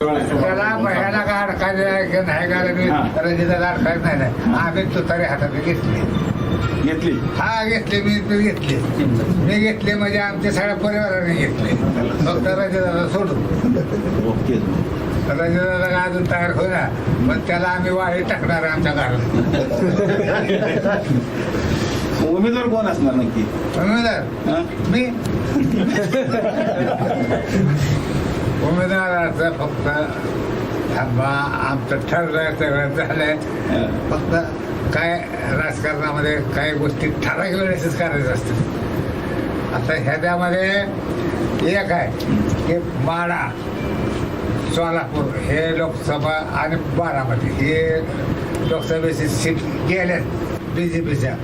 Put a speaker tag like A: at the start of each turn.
A: त्याला महिन्याला का अडकायचं नाही का
B: हा.
A: रंजिताला अडकायचं नाही नाही आम्ही तुतारी हातात घेतली
B: घेतली
A: हा घेतली मी तू घेतली मी घेतली म्हणजे आमच्या सगळ्या परिवाराने घेतले फक्त रंजिताला सोडून रंजिताला अजून तयार होईना पण त्याला आम्ही वाळी टाकणार आमच्या घरात
B: उमेदवार कोण असणार नक्की
A: उमेदवार? मी उमेदवाराचं फक्त आमचं ठरलंय सगळं झालंय. फक्त काय राजकारणामध्ये काही गोष्टी ठराविक वेळेसच करायचं असतं. आता ह्याच्यामध्ये एक आहे की माडा सोलापूर हे लोकसभा आणि बारामती हे लोकसभेची सीट गेल्यात बी जे पीच्या